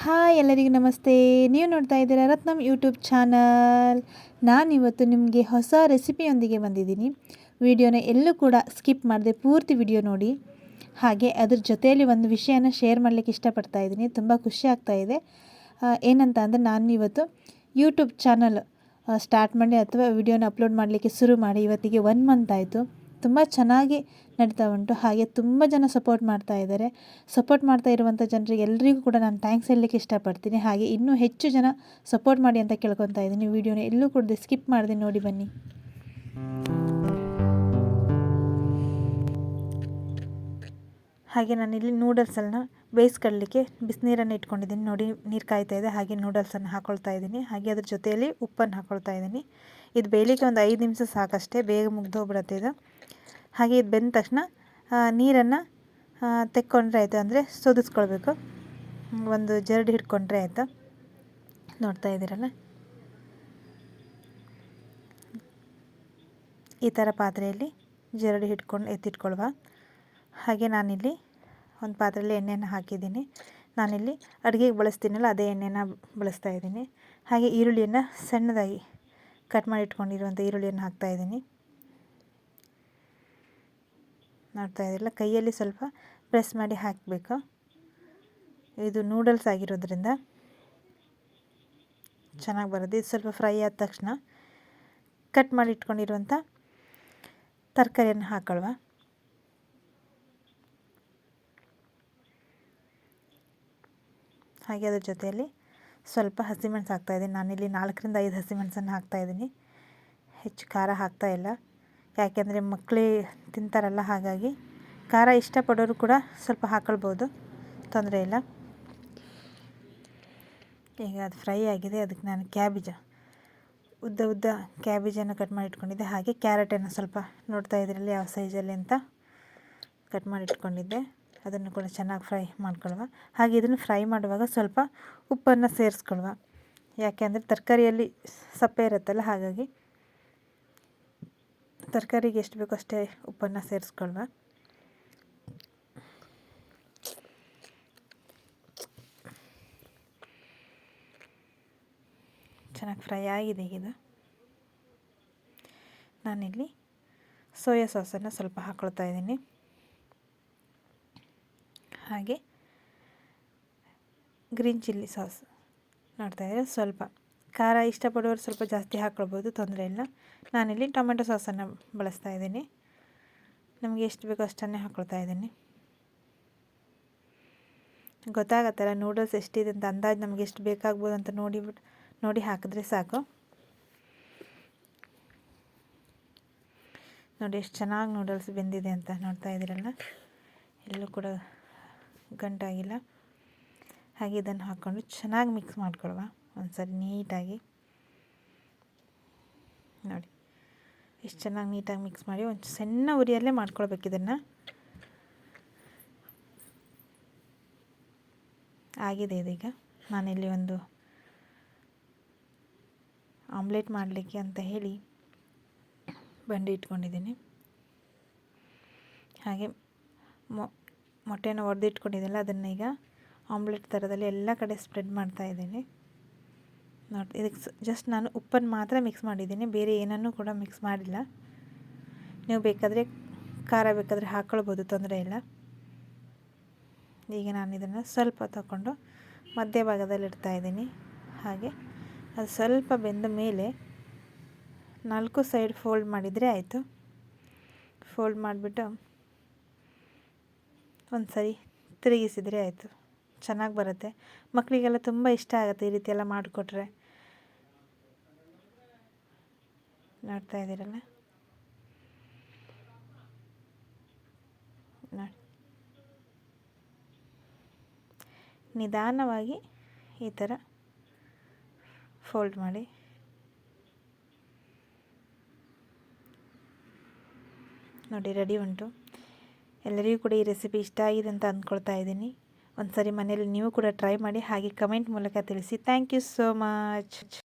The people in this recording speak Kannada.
ಹಾಯ್ ಎಲ್ಲರಿಗೂ ನಮಸ್ತೆ. ನೀವು ನೋಡ್ತಾ ಇದ್ದೀರಾ ರತ್ನಂ ಯೂಟ್ಯೂಬ್ ಚಾನಲ್. ನಾನಿವತ್ತು ನಿಮಗೆ ಹೊಸ ರೆಸಿಪಿಯೊಂದಿಗೆ ಬಂದಿದ್ದೀನಿ. ವಿಡಿಯೋನ ಎಲ್ಲೂ ಕೂಡ ಸ್ಕಿಪ್ ಮಾಡಿದೆ ಪೂರ್ತಿ ವಿಡಿಯೋ ನೋಡಿ. ಹಾಗೆ ಅದ್ರ ಜೊತೆಯಲ್ಲಿ ಒಂದು ವಿಷಯನ ಶೇರ್ ಮಾಡಲಿಕ್ಕೆ ಇಷ್ಟಪಡ್ತಾ ಇದ್ದೀನಿ. ತುಂಬ ಖುಷಿ ಆಗ್ತಾ ಇದೆ. ಏನಂತ ಅಂದರೆ ನಾನು ಇವತ್ತು ಯೂಟ್ಯೂಬ್ ಚಾನಲ್ ಸ್ಟಾರ್ಟ್ ಮಾಡಿ ಅಥವಾ ವಿಡಿಯೋನ ಅಪ್ಲೋಡ್ ಮಾಡಲಿಕ್ಕೆ ಶುರು ಮಾಡಿ ಇವತ್ತಿಗೆ ಒನ್ ಮಂತ್ ಆಯಿತು. ತುಂಬ ಚೆನ್ನಾಗಿ ನಡೀತಾ ಉಂಟು. ಹಾಗೆ ತುಂಬ ಜನ ಸಪೋರ್ಟ್ ಮಾಡ್ತಾ ಇದ್ದಾರೆ. ಸಪೋರ್ಟ್ ಮಾಡ್ತಾ ಇರುವಂಥ ಜನರಿಗೆ ಎಲ್ಲರಿಗೂ ಕೂಡ ನಾನು ಥ್ಯಾಂಕ್ಸ್ ಹೇಳಲಿಕ್ಕೆ ಇಷ್ಟಪಡ್ತೀನಿ. ಹಾಗೆ ಇನ್ನೂ ಹೆಚ್ಚು ಜನ ಸಪೋರ್ಟ್ ಮಾಡಿ ಅಂತ ಕೇಳ್ಕೊತಾ ಇದ್ದೀನಿ. ವಿಡಿಯೋನ ಎಲ್ಲೂ ಕೂಡ ಸ್ಕಿಪ್ ಮಾಡಿದೆ, ನೋಡಿ ಬನ್ನಿ. ಹಾಗೆ ನಾನಿಲ್ಲಿ ನೂಡಲ್ಸನ್ನು ಬೇಯಿಸ್ಕೊಳ್ಳಲಿಕ್ಕೆ ಬಿಸಿನೀರನ್ನು ಇಟ್ಕೊಂಡಿದ್ದೀನಿ. ನೋಡಿ, ನೀರು ಕಾಯ್ತಾ ಇದೆ. ಹಾಗೆ ನೂಡಲ್ಸನ್ನು ಹಾಕ್ಕೊಳ್ತಾ ಇದ್ದೀನಿ. ಹಾಗೆ ಅದ್ರ ಜೊತೆಯಲ್ಲಿ ಉಪ್ಪನ್ನು ಹಾಕ್ಕೊಳ್ತಾ ಇದ್ದೀನಿ. ಇದು ಬೇಯಲಿಕ್ಕೆ ಒಂದು ಐದು ನಿಮಿಷ ಸಾಕಷ್ಟೇ. ಬೇಗ ಮುಗ್ದೋಗ್ಬಿಡತ್ತೆ ಇದು. ಹಾಗೆ ಇದು ಬೆಂದ ತಕ್ಷಣ ನೀರನ್ನು ತೆಕ್ಕೊಂಡ್ರೆ ಆಯಿತು? ಅಂದರೆ ಸೋದಿಸ್ಕೊಳ್ಬೇಕು. ಒಂದು ಜರಡಿ ಹಿಡ್ಕೊಂಡ್ರೆ ಆಯಿತು? ನೋಡ್ತಾ ಇದ್ದೀರಲ್ಲ? ಈ ಥರ ಪಾತ್ರೆಯಲ್ಲಿ ಜರಡಿ ಹಿಡ್ಕೊಂಡು ಎತ್ತಿಟ್ಕೊಳ್ವ. ಹಾಗೆ ನಾನಿಲ್ಲಿ ಒಂದು ಪಾತ್ರೆಯಲ್ಲಿ ಎಣ್ಣೆಯನ್ನು ಹಾಕಿದ್ದೀನಿ. ನಾನಿಲ್ಲಿ ಅಡುಗೆಗೆ ಬಳಸ್ತೀನಲ್ಲ, ಅದೇ ಎಣ್ಣೆನ ಬಳಸ್ತಾ ಇದ್ದೀನಿ. ಹಾಗೆ ಈರುಳ್ಳಿಯನ್ನು ಸಣ್ಣದಾಗಿ ಕಟ್ ಮಾಡಿ ಇಟ್ಕೊಂಡಿರುವಂಥ ಈರುಳ್ಳಿಯನ್ನು ಹಾಕ್ತಾ ಇದ್ದೀನಿ ನೋಡ್ತಾ ಇದ್ದಿಲ್ಲ ಕೈಯಲ್ಲಿ ಸ್ವಲ್ಪ ಪ್ರೆಸ್ ಮಾಡಿ ಹಾಕಬೇಕು. ಇದು ನೂಡಲ್ಸ್ ಆಗಿರೋದ್ರಿಂದ ಚೆನ್ನಾಗಿ ಬರೋದು ಇದು ಸ್ವಲ್ಪ ಫ್ರೈ ಆದ ತಕ್ಷಣ ಕಟ್ ಮಾಡಿ ಇಟ್ಕೊಂಡಿರುವಂಥ ತರಕಾರಿಯನ್ನು ಹಾಕೊಳ್ಳುವ ಹಾಗೆ ಅದ್ರ ಜೊತೆಯಲ್ಲಿ ಸ್ವಲ್ಪ ಹಸಿಮೆಣ್ಸು ಹಾಕ್ತಾಯಿದ್ದೀನಿ ನಾನಿಲ್ಲಿ ನಾಲ್ಕರಿಂದ ಐದು ಹಸಿಮೆಣಸನ್ನು ಹಾಕ್ತಾಯಿದ್ದೀನಿ ಹೆಚ್ಚು ಖಾರ ಹಾಕ್ತಾ ಇಲ್ಲ. ಯಾಕೆಂದರೆ ಮಕ್ಕಳೇ ತಿಂತಾರಲ್ಲ ಹಾಗಾಗಿ ಖಾರ ಇಷ್ಟಪಡೋರು ಕೂಡ ಸ್ವಲ್ಪ ಹಾಕೊಳ್ಬೋದು, ತೊಂದರೆ ಇಲ್ಲ. ಈಗ ಅದು ಫ್ರೈ ಆಗಿದೆ, ಅದಕ್ಕೆ ನಾನು ಕ್ಯಾಬೇಜ, ಉದ್ದ ಉದ್ದ ಕ್ಯಾಬೇಜನ್ನು ಕಟ್ ಮಾಡಿ ಇಟ್ಕೊಂಡಿದ್ದೆ. ಹಾಗೆ ಕ್ಯಾರೆಟನ್ನು ಸ್ವಲ್ಪ ನೋಡ್ತಾ ಇದ್ರಲ್ಲಿ ಯಾವ ಸೈಜಲ್ಲಿ ಅಂತ ಕಟ್ ಮಾಡಿ ಇಟ್ಕೊಂಡಿದ್ದೆ. ಅದನ್ನು ಕೂಡ ಚೆನ್ನಾಗಿ ಫ್ರೈ ಮಾಡ್ಕೊಳ್ವ. ಹಾಗೆ ಇದನ್ನು ಫ್ರೈ ಮಾಡುವಾಗ ಸ್ವಲ್ಪ ಉಪ್ಪನ್ನು ಸೇರಿಸ್ಕೊಳ್ವ. ಯಾಕೆ ಅಂದರೆ ತರಕಾರಿಯಲ್ಲಿ ಸಪ್ಪೆ ಇರುತ್ತಲ್ಲ ಹಾಗಾಗಿ ತರಕಾರಿಗೆ ಎಷ್ಟು ಬೇಕೋ ಅಷ್ಟೇ ಉಪ್ಪನ್ನು ಸೇರಿಸ್ಕೊಳ್ವ. ಚೆನ್ನಾಗಿ ಫ್ರೈ ಆಗಿದೆ ಇದು ನಾನಿಲ್ಲಿ ಸೋಯಾ ಸಾಸನ್ನು ಸ್ವಲ್ಪ ಹಾಕ್ಕೊಳ್ತಾ ಇದ್ದೀನಿ. ಹಾಗೆ ಗ್ರೀನ್ ಚಿಲ್ಲಿ ಸಾಸ್ ನೋಡ್ತಾ ಇದ್ದಾರೆ ಸ್ವಲ್ಪ ಖಾರ ಇಷ್ಟಪಡೋರು ಸ್ವಲ್ಪ ಜಾಸ್ತಿ ಹಾಕ್ಕೊಳ್ಬೋದು, ತೊಂದರೆ ಇಲ್ಲ. ನಾನಿಲ್ಲಿ ಟೊಮೆಟೊ ಸಾಸನ್ನು ಬಳಸ್ತಾ ಇದ್ದೀನಿ. ನಮಗೆ ಎಷ್ಟು ಬೇಕೋ ಅಷ್ಟನ್ನೇ ಹಾಕ್ಕೊಳ್ತಾ ಇದ್ದೀನಿ. ಗೊತ್ತಾಗತ್ತಲ್ಲ, ನೂಡಲ್ಸ್ ಎಷ್ಟಿದೆ ಅಂತ, ಅಂದಾಜು ನಮಗೆ ಎಷ್ಟು ಬೇಕಾಗ್ಬೋದು ಅಂತ ನೋಡಿ ನೋಡಿ ಹಾಕಿದ್ರೆ ಸಾಕು. ನೋಡಿ, ಎಷ್ಟು ಚೆನ್ನಾಗಿ ನೂಡಲ್ಸ್ ಬೆಂದಿದೆ ಅಂತ ನೋಡ್ತಾ ಇದ್ದೀರಲ್ಲ? ಎಲ್ಲೂ ಕೂಡ ಗಂಟಾಗಿಲ್ಲ. ಹಾಗೆ ಇದನ್ನು ಹಾಕ್ಕೊಂಡು ಚೆನ್ನಾಗಿ ಮಿಕ್ಸ್ ಮಾಡ್ಕೊಳ್ವ ಒಂದು ಸರಿ ನೀಟಾಗಿ ನೋಡಿ. ಎಷ್ಟು ಚೆನ್ನಾಗಿ ನೀಟಾಗಿ ಮಿಕ್ಸ್ ಮಾಡಿ ಒಂದು ಸಣ್ಣ ಉರಿಯಲ್ಲೇ ಮಾಡ್ಕೊಳ್ಬೇಕು ಇದನ್ನು. ಆಗಿದೆ ಇದೀಗ. ನಾನಿಲ್ಲಿ ಒಂದು ಆಮ್ಲೆಟ್ ಮಾಡಲಿಕ್ಕೆ ಅಂತ ಹೇಳಿ ಬಂಡಿ ಇಟ್ಕೊಂಡಿದ್ದೀನಿ. ಹಾಗೆ ಮೊಟ್ಟೆನ ಒಡೆದಿಟ್ಕೊಂಡಿದ್ದೆಲ್ಲ ಅದನ್ನು ಈಗ ಆಮ್ಲೆಟ್ ಥರದಲ್ಲಿ ಎಲ್ಲ ಕಡೆ ಸ್ಪ್ರೆಡ್ ಮಾಡ್ತಾ ಇದ್ದೀನಿ. ನೋಡಿ, ಇದಕ್ಕೆ ಜಸ್ಟ್ ನಾನು ಉಪ್ಪನ್ನು ಮಾತ್ರ ಮಿಕ್ಸ್ ಮಾಡಿದ್ದೀನಿ, ಬೇರೆ ಏನನ್ನೂ ಕೂಡ ಮಿಕ್ಸ್ ಮಾಡಿಲ್ಲ. ನೀವು ಬೇಕಾದರೆ ಖಾರ ಬೇಕಾದರೆ ಹಾಕ್ಕೊಳ್ಬೋದು ತೊಂದರೆ ಇಲ್ಲ. ಈಗ ನಾನು ಇದನ್ನು ಸ್ವಲ್ಪ ತಗೊಂಡು ಮಧ್ಯಭಾಗದಲ್ಲಿ ಇಡ್ತಾ ಇದ್ದೀನಿ. ಹಾಗೆ ಅದು ಸ್ವಲ್ಪ ಬೆಂದ ಮೇಲೆ ನಾಲ್ಕು ಸೈಡ್ ಫೋಲ್ಡ್ ಮಾಡಿದರೆ ಆಯಿತು. ಫೋಲ್ಡ್ ಮಾಡಿಬಿಟ್ಟು ಒಂದು ಸರಿ ತಿರುಗಿಸಿದರೆ ಆಯಿತು. ಚೆನ್ನಾಗಿ ಬರುತ್ತೆ. ಮಕ್ಕಳಿಗೆಲ್ಲ ತುಂಬ ಇಷ್ಟ ಆಗುತ್ತೆ ಈ ರೀತಿ ಎಲ್ಲ ಮಾಡಿಕೊಟ್ರೆ. ನೋಡ್ತಾ ಇದ್ದೀರಲ್ಲ? ನೋಡಿ. ನಿಧಾನವಾಗಿ ಈ ಥರ ಫೋಲ್ಡ್ ಮಾಡಿ. ನೋಡಿ, ರೆಡಿ ಉಂಟು. ಎಲ್ಲರಿಗೂ ಕೂಡ ಈ ರೆಸಿಪಿ ಇಷ್ಟ ಆಗಿದೆ ಅಂತ ಅಂದ್ಕೊಳ್ತಾ ಇದ್ದೀನಿ. ಒಂದು ಸಾರಿ ಮನೇಲಿ ನೀವು ಕೂಡ ಟ್ರೈ ಮಾಡಿ ಹಾಗೆ ಕಮೆಂಟ್ ಮೂಲಕ ತಿಳಿಸಿ. Thank you so much